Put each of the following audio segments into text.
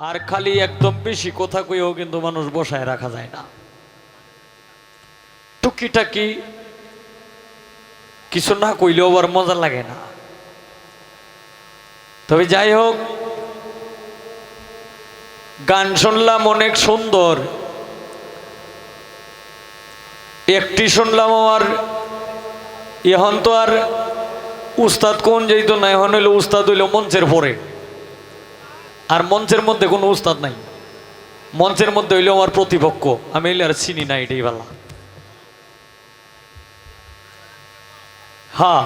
আর খালি একদম বেশি কথা কইও কিন্তু মানুষ বসায় রাখা যায় না। টুকিটাকি কিছু না কইলেও আবার মজা লাগে না। তবে যাই হোক, গান শুনলাম অনেক সুন্দর। একটি শুনলাম আমার এখন তো আর উস্তাদ কোন যেত না এখন হইল উস্তাদ হইল মঞ্চের পরে। আর মঞ্চের মধ্যে কোনো উস্তাদ নাই। মঞ্চের মধ্যে হইল আমার প্রতিপক্ষ। আমি হইলে আর চিনি না এটাই ভালো। হ্যাঁ।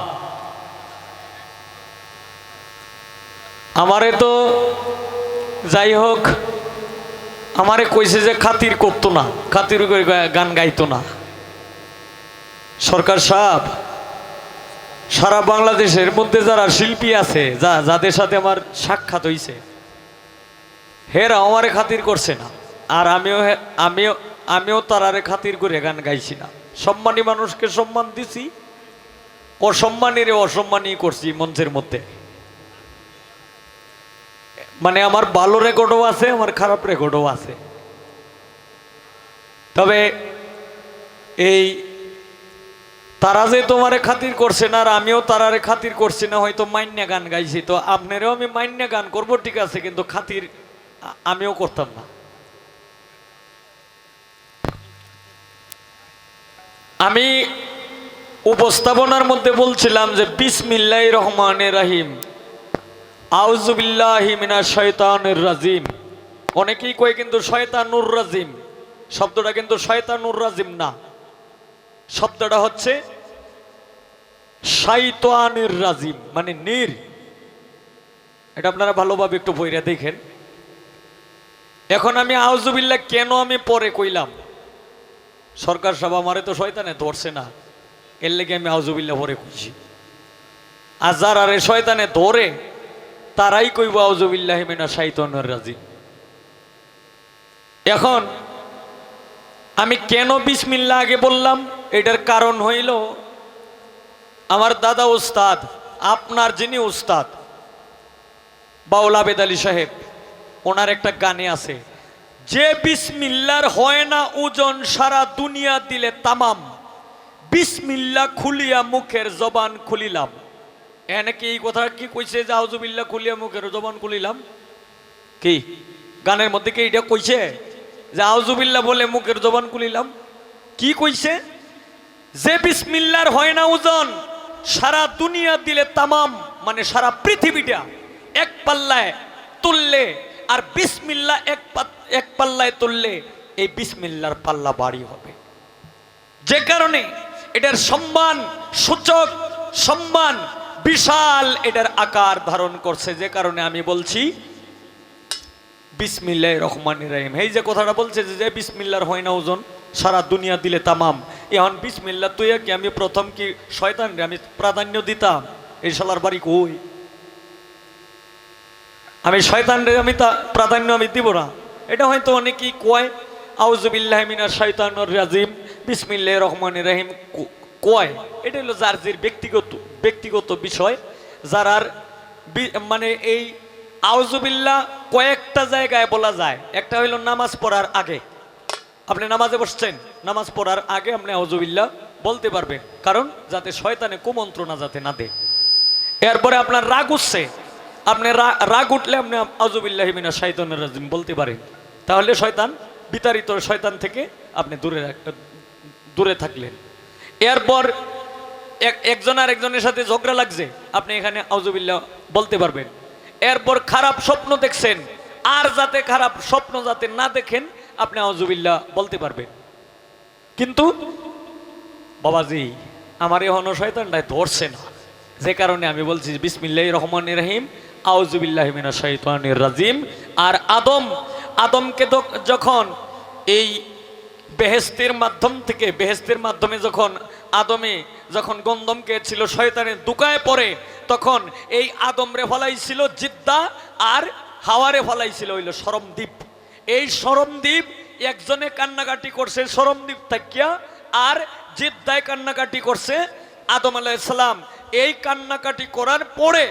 আমারে তো যাই হোক, আমারে কইছে যে খাতির করতো না, খাতির করে গান গাইতো না। সরকার সাহেব, সারা বাংলাদেশের মধ্যে যারা শিল্পী আছে, যা যাদের সাথে আমার সাক্ষাৎ হইছে হেরা আমারে খাতির করছে না। আর আমিও আমিও আমিও তারারে খাতির করে গান গাইছি না। সম্মানী মানুষকে সম্মান দিছি, অসম্মানীরে অসম্মানই করছি মঞ্চের মধ্যে। মানে আমার ভালো রেকর্ডও আছে, আমার খারাপ রেকর্ডও আছে। তবে এই তারা যে তোমারে খাতির করছে না, আর আমিও তারারে খাতির করছি না, হয়তো মান্যা গান গাইছি। তো আপনারও আমি মান্যা গান করব, ঠিক আছে, কিন্তু খাতির আমিও করতাম না। আমি উপস্থাপনার মধ্যে বলছিলাম যে বিসমিল্লাহ রহমান রাহিম আউজুবিল্লাহি মিনা শয়তানের রাজিম। অনেকেই কয় কিন্তু শয়তানুর রাজিম, শব্দটা কিন্তু শয়তানুর রাজিম না। শব্দটা হচ্ছে শাইতানের রাজিম মানে নির। এটা আপনারা ভালোভাবে একটু বইরা দেখেন। এখন আমি আউজুবিল্লাহ কেন আমি পরে কইলাম? সরকার সভা আমারে তো শয়তানে ধরছে না। এর লেগে আমি আউজুবিল্লাহ পরে কইছি। আর যারা রে শয়তানে ধরে, তারাই কইব আউজুবিল্লাহ মিনা শাইতানের রাজিম। এখন আমি কেন বিসমিল্লা আগে বললাম? এটার কারণ হইল, আমার দাদা উস্তাদ, আপনার যিনি উস্তাদ, বাউল আবেদ আলী সাহেব ওনার একটা গানে আছে, যে বিসমিল্লার হয় না ওজন সারা দুনিয়া দিলে তামাম। বিসমিল্লা খুলিয়া মুখের জবান খুলিলাম। এনেকে এই কথা কি কইছে যে আউজুবিল্লা খুলিয়া মুখের জবান খুলিলাম? কি? গানের মধ্যে কি এটা কইছে? যে আউজুবিল্লা বলে মুখের জবান খুলিলাম? কি কইছে? যে বিসমিল্লার হয় না ওজন সারা দুনিয়া দিলে তামাম মানে সারা পৃথিবীটা এক পাল্লায় তুললে আর বিসমিল্লা এক এক পাল্লায় তুললে এই বিসমিল্লার পাল্লা বাড়ি হবে। যে কারণে এটার সম্মান সূচক, সম্মান বিশাল এটার আকার ধারণ করছে। যে কারণে আমি বলছি, বিসমিল্লাহ রহমান রাহিম। এই যে কথাটা বলছে যে বিসমিল্লার হয় না ওজন, সারা দুনিয়া দিলে তামাম। এখন বিসমিল্লা তুই কি, আমি প্রথম কি শয়তান আমি প্রাধান্য দিতাম। এই শালার বাড়ি কই? আমি শয়তান রে আমি তা প্রাধান্য আমি দিব না। এটা হয়তো অনেকেই কয় আউজুবিল্লাহ মিনার শয়তানুর রাজিম বিসমিল্লাহ রহমান রাহিম কয়। এটা হলো যার যে ব্যক্তিগত ব্যক্তিগত বিষয় যারার বি- মানে এই আউজুবিল্লাহ কয়েকটা জায়গায় বলা যায়। একটা হইল নামাজ পড়ার আগে। আপনি নামাজে বসছেন, নামাজ পড়ার আগে আপনি আউজুবিল্লাহ বলতে পারবেন। কারণ যাতে শয়তানে কুমন্ত্রণা যাতে না দেয়। এরপরে আপনার রাগ উঠছে আপনি রাগ উঠলে আপনি আজুবিল্লাহ মিনা শয়তানের রাজিম বলতে পারেন তাহলে শয়তান, বিতাড়িত শয়তান থেকে আপনি দূরে দূরে থাকলেন। এরপর একজন আর একজনের সাথে ঝগড়া লাগছে, আপনি এখানে আউজুবিল্লাহ বলতে পারবেন। এরপর খারাপ স্বপ্ন দেখছেন, আর যাতে খারাপ স্বপ্ন যাতে না দেখেন, আপনি আউজুবিল্লাহ বলতে পারবেন। কিন্তু বাবাজি, আমার এখনও শয়তানটায় ধরছে না। যে কারণে আমি বলছি বিসমিল্লাহ রহমান রহিম আউজুবিল্লাহ মিনা শৈতানির রাজিম। আর আদম, আদমকে যখন এই বেহেস্তের মাধ্যম থেকে বেহেস্তের মাধ্যমে যখন আদমে যখন গন্ধমকে ছিল শয়তানের দুকায় পড়ে, তখন এই আদমরে ফলাইছিল জিদ্দা আর হাওয়ারে ফলাইছিল হইল সরমদ্বীপ এই সরমদ্বীপ একজনে কান্নাকাটি করছে সরমদ্বীপ থাকিয়া আর জিদ্দায় কান্নাকাটি করছে আদম আলাইসালাম এই কান্নাকাটি করার পরে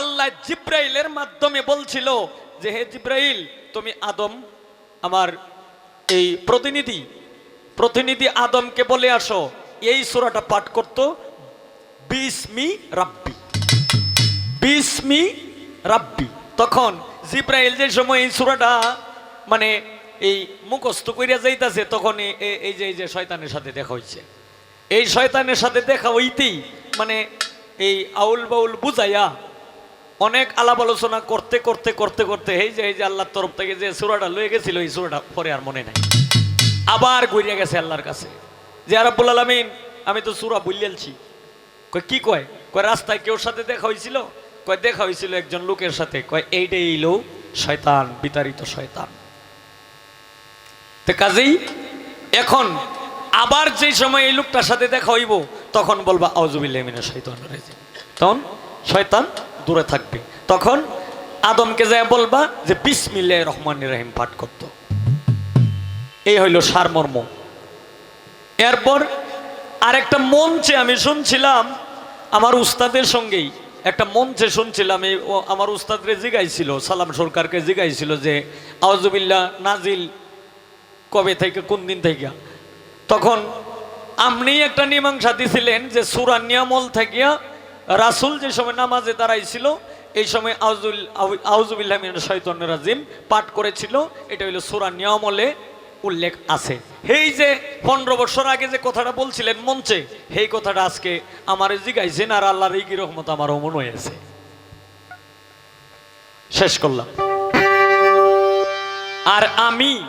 আল্লাহ জিব্রাইলের মাধ্যমে বলছিল যে, হে জিব্রাইল, তুমি আদম, আমার এই প্রতিনিধি প্রতিনিধি আদমকে বলে আসো, এই সূরাটা পাঠ করতো, বিসমি রাব্বি বিসমি রাব্বি। তখন জিব্রাইল যে সময় এই সূরাটা মানে এই মুখস্থ করিয়া যাইতাছে, তখন এই যে এই যে শয়তানের সাথে দেখা হইছে। এই শয়তানের সাথে দেখা হইতেই মানে এই আউল বাউল বুঝাইয়া অনেক আলাপ আলোচনা করতে করতে করতে করতে, এই যে এই যে আল্লাহর তরফ থেকে যে সুরাটা লয়ে গেছিল, এই সুরাটা পরে আর মনে নাই। আবার ঘুরিয়া গেছে আল্লাহর কাছে। যে আরব্বুল আলমিন, আমি তো সুরা বুলিয়ালছি। কয়, কি কয়? কয়, রাস্তায় কেউ সাথে দেখা হয়েছিল কয়, দেখা হয়েছিল একজন লোকের সাথে। কয়, এইটাই এলো শয়তান, বিতাড়িত শয়তান। তো কাজেই এখন আবার যে সময় এই লোকটার সাথে দেখা হইব, তখন বলবা আউজুবিল্লাহিমিনা শৈতান রাজিম। তখন শয়তান দূরে থাকবে। তখন আদমকে যায় বলবা যে বিসমিল্লাহ রহমান রহিম পাঠ করতো। এই হইল সারমর্ম। এরপর আরেকটা মঞ্চে আমি শুনছিলাম, আমার উস্তাদের সঙ্গেই একটা মঞ্চে শুনছিলাম, এই আমার উস্তাদরে জিগাইছিল, সালাম সরকারকে জিগাইছিল যে আওয়াজুবিল্লাহ নাজিল, কবে থেকে, কোন দিন থেকে? তখন আপনি একটা মীমাংসা দিছিলেন যে, সুরা নিয়ামল থেকে রাসুল যে সময় নামাজে দাঁড়াইছিল, এই সময় আউজুল আউজুবিল্লাহ শৈতন রাজিম পাঠ করেছিল। এটা হইল সুরা নিয়মলে উল্লেখ আছে। এই যে পনেরো বছর আগে যে কথাটা বলছিলেন মঞ্চে সেই কথাটা আজকে আমার জিগাইছেন আর আল্লাহর এই রহমত আমারও মনে হয়েছে শেষ করলাম। আর আমি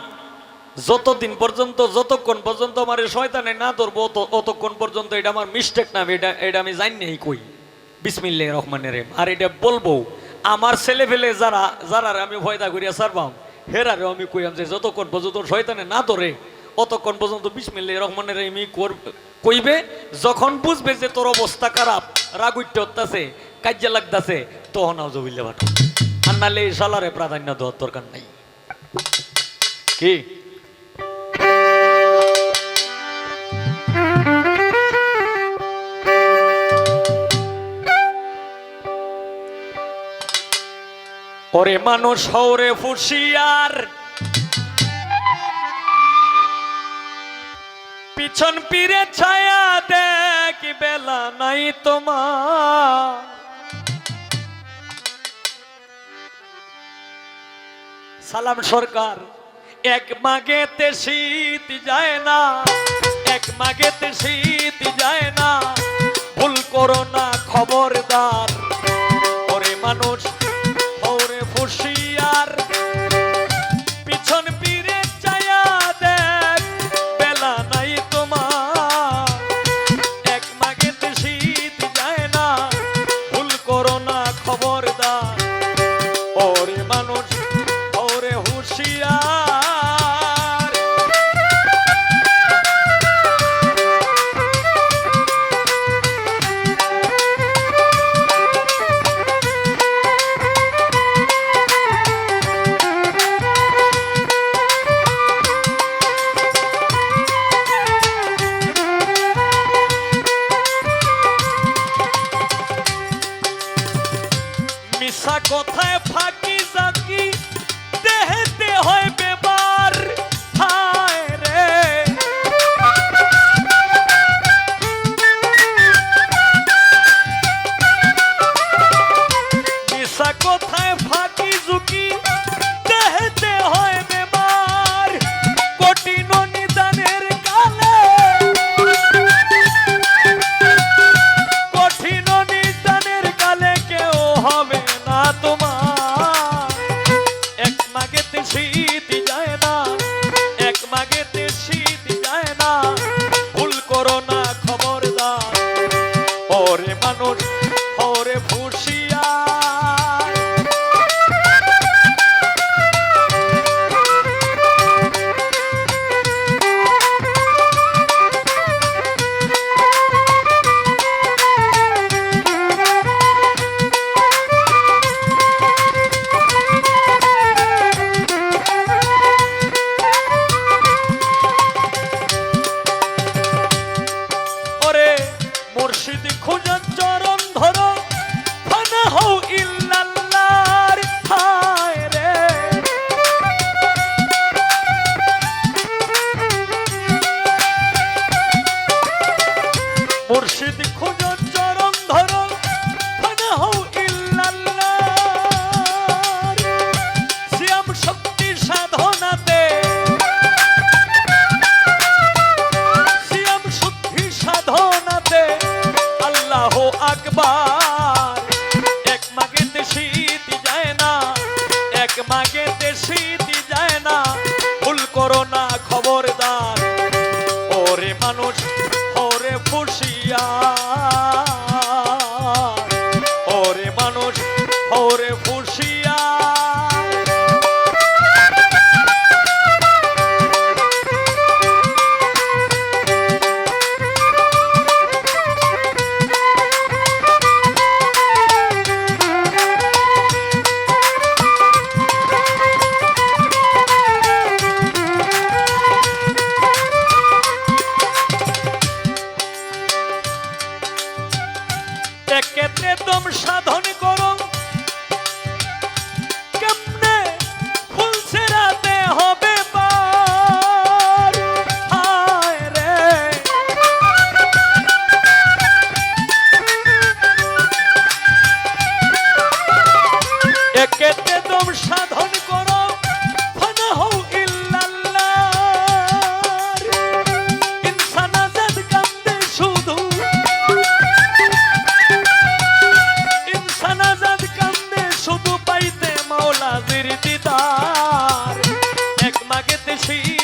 যতদিন পর্যন্ত, যতক্ষণ পর্যন্ত আমার শয়তানে না ধরবো, অত- অতক্ষণ পর্যন্ত এটা আমার মিস্টেক না এটা এটা আমি জানি কই। বিসমিল্লাহ রহমান রেম আর এটা বলব, আমার ছেলে ফেলে যারা যারা আমি ভয়দা করিয়া সারবাম হেরারেও আমি কইয়াম যে যতক্ষণ পর্যন্ত শয়তানে না ধরে, অতক্ষণ পর্যন্ত বিসমিল্লাহ রহমানের রেমি কইবে, যখন বুঝবে যে তোর অবস্থা খারাপ রাগুইট্য হত্যাছে কাজ্যা লাগতাছে, তখন আউজবিল্লা ভাটো আর নাহলে এই সালারে প্রাধান্য দেওয়ার দরকার নাই। কি? ওরে মানুষ হৌরে ফুসিয়ার পিছন পিরে ছায়া দেখ, বেলা নাই তোমার। সালাম সরকার, এক মাগেতে শীত যায় না, এক মাগেতে শীত মিশা কথায় ওরে মানুষ ওরে ফুসিয়া মানুষ ওরে ফুসিয়া দিদার। এক মাগেতে শীত